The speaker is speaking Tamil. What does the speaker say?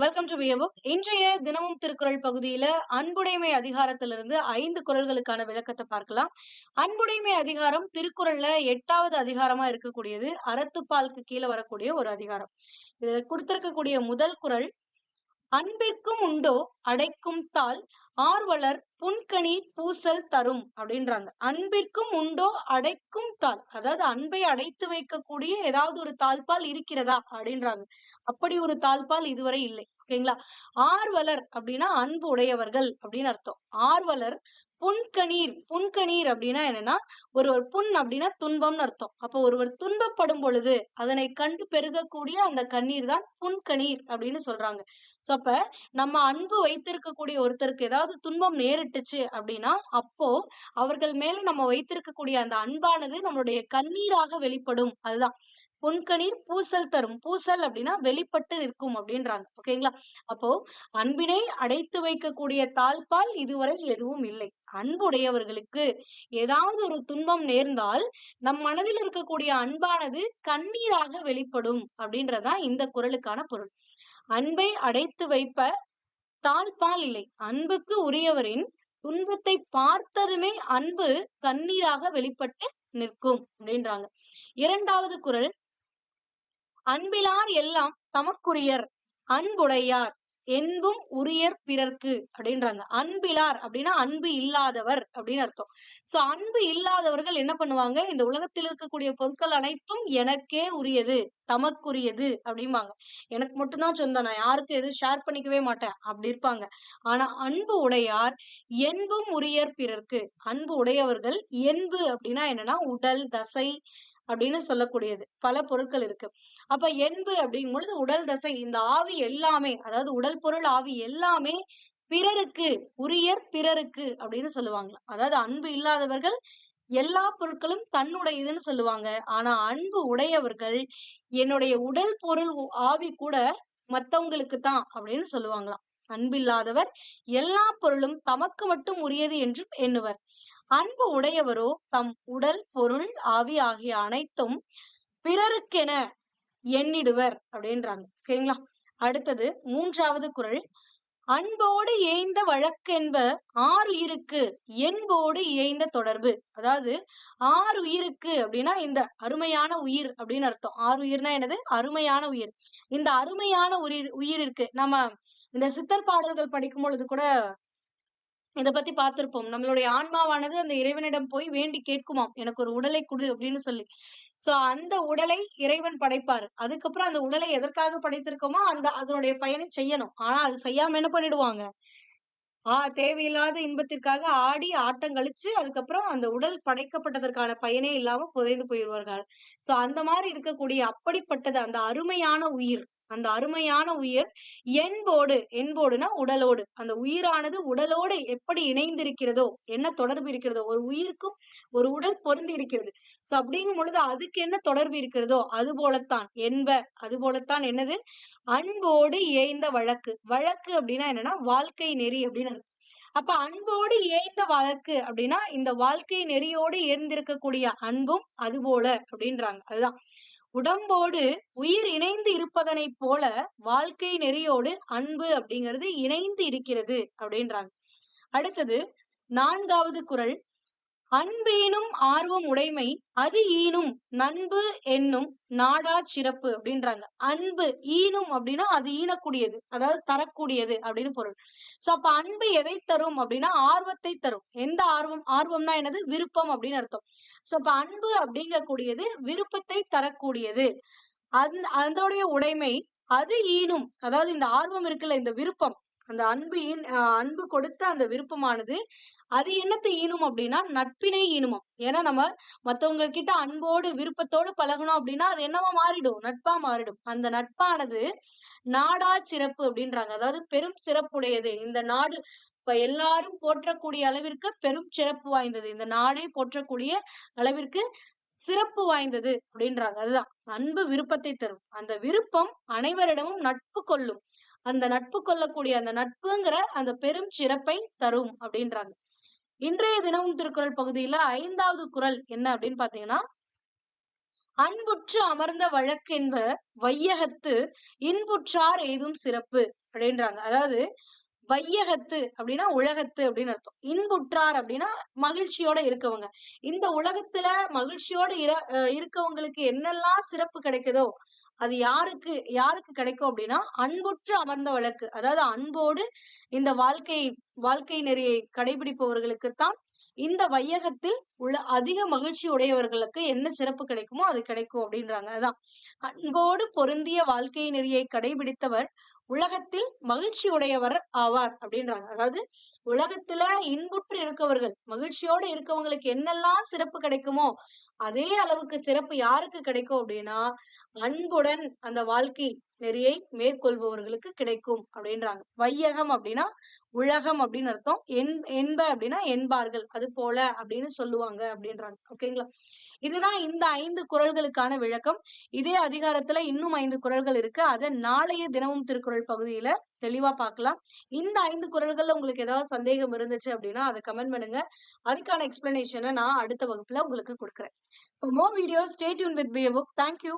வெல்கம் டு புக் இன்றைய தினமும் திருக்குறள் பகுதியில அன்புடைமை அதிகாரத்திலிருந்து ஐந்து குரல்களுக்கான விளக்கத்தை பார்க்கலாம். அன்புடைமை அதிகாரம் திருக்குறள்ல எட்டாவது அதிகாரமா இருக்கக்கூடியது. அறத்துப்பாலுக்கு கீழே வரக்கூடிய ஒரு அதிகாரம். இதுல கொடுத்திருக்கக்கூடிய முதல் குரல் அன்பிற்கும் உண்டோ அடைக்கும் தாள் ஆர்வலர் புன்கனி பூசல் தரும் அப்படின்றாங்க. அன்பிற்கும் உண்டோ அடைக்கும் தாள். அதாவது அன்பை அடைத்து வைக்கக்கூடிய ஏதாவது ஒரு தாழ்பால் இருக்கிறதா அப்படின்றாங்க. அப்படி ஒரு தாழ்பால் இதுவரை இல்லை. ஓகேங்களா? ஆர்வலர் அப்படின்னா அன்பு உடையவர்கள் அப்படின்னு அர்த்தம். ஆர்வலர் புன்கணீர் புன்கணீர் அப்படின்னா என்னன்னா ஒருவர் புண் அப்படின்னா துன்பம்னு அர்த்தம். அப்போ ஒருவர் துன்பப்படும் பொழுது அதனை கண்டு பெருகக்கூடிய அந்த கண்ணீர் தான் புன்கணீர் அப்படின்னு சொல்றாங்க. சோ அப்ப நம்ம அன்பு வைத்திருக்கக்கூடிய ஒருத்தருக்கு ஏதாவது துன்பம் நேரிட்டுச்சு அப்படின்னா அப்போ அவர்கள் மேல நம்ம வைத்திருக்கக்கூடிய அந்த அன்பானது நம்மளுடைய கண்ணீராக வெளிப்படும். அதுதான். பொன்கணீர் பூசல் தரும். பூசல் அப்படின்னா வெளிப்பட்டு நிற்கும் அப்படின்றாங்க. ஓகேங்களா? அப்போ அன்பினை அடைத்து வைக்கக்கூடிய தாழ்பால் இதுவரை எதுவும் இல்லை. அன்புடையவர்களுக்கு ஏதாவது ஒரு துன்பம் நேர்ந்தால் நம் மனதில் இருக்கக்கூடிய அன்பானது கண்ணீராக வெளிப்படும் அப்படின்றதான் இந்த குரலுக்கான பொருள். அன்பை அடைத்து வைப்ப தாழ்பால் இல்லை. அன்புக்கு உரியவரின் துன்பத்தை பார்த்ததுமே அன்பு கண்ணீராக வெளிப்பட்டு நிற்கும் அப்படின்றாங்க. இரண்டாவது குரல் அன்பிலார் எல்லாம் தமக்குரியர் அன்புடையார் என்பும் உரியர் பிறர்க்கு அப்படின்றாங்க. அன்பிலார் அப்படின்னா அன்பு இல்லாதவர் அப்படின்னு அர்த்தம். சோ அன்பு இல்லாதவர்கள் என்ன பண்ணுவாங்க? இந்த உலகத்தில் இருக்கக்கூடிய பொருட்கள் அனைத்தும் எனக்கே உரியது தமக்குரியது அப்படிம்பாங்க. எனக்கு மட்டும்தான் சொந்தம் நான் யாருக்கும் எதுவும் ஷேர் பண்ணிக்கவே மாட்டேன் அப்படி இருப்பாங்க. ஆனா அன்பு உடையார் என்பும் உரியர் பிறர்க்கு அன்பு உடையவர்கள் என்பு அப்படின்னா என்னன்னா உடல் தசை அப்படின்னு சொல்லக்கூடியது. பல பொருட்கள் இருக்கு. அப்ப என்பு அப்படிங்கும் பொழுது உடல் தசை இந்த ஆவி எல்லாமே அதாவது உடல் பொருள் ஆவி எல்லாமே பிறருக்கு உரியர் பிறருக்கு அப்படின்னு சொல்லுவாங்க. அதாவது அன்பு இல்லாதவர்கள் எல்லா பொருட்களும் தன்னுடையதுன்னு சொல்லுவாங்க. ஆனா அன்பு உடையவர்கள் என்னுடைய உடல் பொருள் ஆவி கூட மத்தவங்களுக்கு தான் அப்படின்னு சொல்லுவாங்களாம். அன்பில்லாதவர் எல்லா பொருளும் தமக்கு மட்டும் உரியது என்றும் எண்ணுவர். அன்பு உடையவரோ தம் உடல் பொருள் ஆவி ஆகிய அனைத்தும் பிறருக்கென எண்ணிடுவர் அப்படின்றாங்க. ஓகேங்களா? அடுத்தது மூன்றாவது குரல். அன்போடு ஏய்ந்த வழக்கென்ப ஆறு உயிருக்கு என்போடு இயைந்த தொடர்பு. அதாவது ஆறு உயிருக்கு அப்படின்னா இந்த அருமையான உயிர் அப்படின்னு அர்த்தம். ஆறு உயிர்னா என்னது? அருமையான உயிர். இந்த அருமையான உயிர் உயிர் இருக்கு நம்ம இந்த சித்தர் பாடல்கள் படிக்கும் பொழுது கூட இதை பத்தி பார்த்திருப்போம் நம்மளுடைய ஆன்மாவானது அந்த இறைவனிடம் போய் வேண்டி கேட்குமாம். எனக்கு ஒரு உடலை கொடு அப்படின்னு சொல்லி. சோ அந்த உடலை இறைவன் படைப்பாரு. அதுக்கப்புறம் அந்த உடலை எதற்காக படைத்திருக்கோமோ அந்த அதனுடைய பயனை செய்யணும். ஆனா அது செய்யாம என்ன பண்ணிடுவாங்க? ஆஹ் தேவையில்லாத இன்பத்திற்காக ஆடி ஆட்டம் கழிச்சு அதுக்கப்புறம் அந்த உடல் படைக்கப்பட்டதற்கான பயனே இல்லாம புதைந்து போயிடுவார்கள். சோ அந்த மாதிரி இருக்கக்கூடிய அப்படிப்பட்டது அந்த அருமையான உயிர். அந்த அருமையான உயிர் என்போடு என்போடுனா உடலோடு. அந்த உயிரானது உடலோடு எப்படி இணைந்திருக்கிறதோ என்ன தொடர்பு இருக்கிறதோ ஒரு உயிருக்கும் ஒரு உடல் பொருந்தி இருக்கிறது சோ அப்படிங்கும் பொழுது அதுக்கு என்ன தொடர்பு இருக்கிறதோ அது போலத்தான். என்ப அது போலத்தான் என்னது? அன்போடு ஏய்ந்த வழக்கு. வழக்கு அப்படின்னா என்னன்னா வாழ்க்கை நெறி அப்படின்னு அப்ப அன்போடு ஏய்ந்த வழக்கு அப்படின்னா இந்த வாழ்க்கை நெறியோடு ஏர்ந்திருக்கக்கூடிய அன்பும் அது போல அப்படின்றாங்க. அதுதான். உடம்போடு உயிர் இணைந்து இருப்பதனை போல வாழ்க்கை நெறியோடு அன்பு அப்படிங்கிறது இணைந்து இருக்கிறது அப்படின்றாங்க. அடுத்தது நான்காவது குரல் அன்பீனும் ஆர்வம் உடைமை அது ஈனும் நண்பு என்னும் நாடா சிறப்பு அப்படின்றாங்க. அன்பு ஈனும் அப்படின்னா அது ஈனக்கூடியது அதாவது தரக்கூடியது அப்படின்னு பொருள். சோ அப்ப அன்பு எதை தரும் அப்படின்னா ஆர்வத்தை தரும். எந்த ஆர்வம்? ஆர்வம்னா என்னது? விருப்பம் அப்படின்னு அர்த்தம். சோ அப்ப அன்பு அப்படிங்கக்கூடியது விருப்பத்தை தரக்கூடியது. அந் அதோடைய உடைமை அது ஈனும். அதாவது இந்த ஆர்வம் இருக்குல்ல இந்த விருப்பம். அந்த அன்பு அன்பு கொடுத்த அந்த விருப்பமானது அது என்னத்தை ஈனும் அப்படின்னா நட்பினை ஈனுமாம். ஏன்னா நம்ம மத்தவங்க கிட்ட அன்போடு விருப்பத்தோடு பழகணும் அப்படின்னா அது என்னவா மாறிடும்? நட்பா மாறிடும். அந்த நட்பானது நாடா சிறப்பு அப்படின்றாங்க. அதாவது பெரும் சிறப்புடையது. இந்த நாடு இப்ப எல்லாரும் போற்றக்கூடிய அளவிற்கு பெரும் சிறப்பு வாய்ந்தது. இந்த நாடே போற்றக்கூடிய அளவிற்கு சிறப்பு வாய்ந்தது அப்படின்றாங்க. அதுதான். அன்பு விருப்பத்தை தரும். அந்த விருப்பம் அனைவரிடமும் நட்பு கொள்ளும். அந்த நட்பு கொள்ளக்கூடிய அந்த நட்புங்கிற அந்த பெரும் சிறப்பை தரும் அப்படின்றாங்க. இன்றைய தினமும் திருக்குறள் பகுதியில ஐந்தாவது குரல் என்ன அப்படின்னு பாத்தீங்கன்னா அன்புற்று அமர்ந்த வழக்கென்ப வையகத்து இன்புற்றார் ஏதும் சிறப்பு அப்படின்றாங்க. அதாவது வையகத்து அப்படின்னா உலகத்து அப்படின்னு அர்த்தம். இன்புற்றார் அப்படின்னா மகிழ்ச்சியோட இருக்கவங்க. இந்த உலகத்துல மகிழ்ச்சியோட இர அஹ் இருக்கவங்களுக்கு என்னெல்லாம் சிறப்பு கிடைக்குதோ அது யாருக்கு யாருக்கு கிடைக்கும் அப்படின்னா அன்புற்று அமர்ந்த வழக்கு. அதாவது அன்போடு இந்த வாழ்க்கை வாழ்க்கை நெறியை கடைபிடிப்பவர்களுக்குத்தான் இந்த வையகத்தில் உள்ள அதிக மகிழ்ச்சி உடையவர்களுக்கு என்ன சிறப்பு கிடைக்குமோ அது கிடைக்கும் அப்படின்றாங்க. அதான். அன்போடு பொருந்திய வாழ்க்கை நெறியை கடைபிடித்தவர் உலகத்தில் மகிழ்ச்சி உடையவர் ஆவார் அப்படின்றாங்க. அதாவது உலகத்துல இன்புற்று இருக்கவர்கள் மகிழ்ச்சியோடு இருக்கவங்களுக்கு என்னெல்லாம் சிறப்பு கிடைக்குமோ அதே அளவுக்கு சிறப்பு யாருக்கு கிடைக்கும் அப்படின்னா அன்புடன் அந்த வாழ்க்கை நெறியை மேற்கொள்பவர்களுக்கு கிடைக்கும் அப்படின்றாங்க. வையகம் அப்படின்னா உலகம் அப்படின்னு அர்த்தம். என் என்ப அப்படின்னா என்பார்கள் அது போல அப்படின்னு சொல்லுவாங்க அப்படின்றாங்க. ஓகேங்களா இதுதான் இந்த ஐந்து குறள்களுக்கான விளக்கம். இதே அதிகாரத்துல இன்னும் ஐந்து குறள்கள் இருக்கு. அதை நாளைய தினமும் திருக்குறள் பகுதியில தெளிவா பார்க்கலாம் இந்த ஐந்து குரல்கள்ல உங்களுக்கு ஏதாவது சந்தேகம் இருந்துச்சு அப்படின்னா அதை கமெண்ட் பண்ணுங்க. அதுக்கான எக்ஸ்பிளனேஷனை நான் அடுத்த வகுப்புல உங்களுக்கு கொடுக்குறேன். For more videos, stay tuned with Be a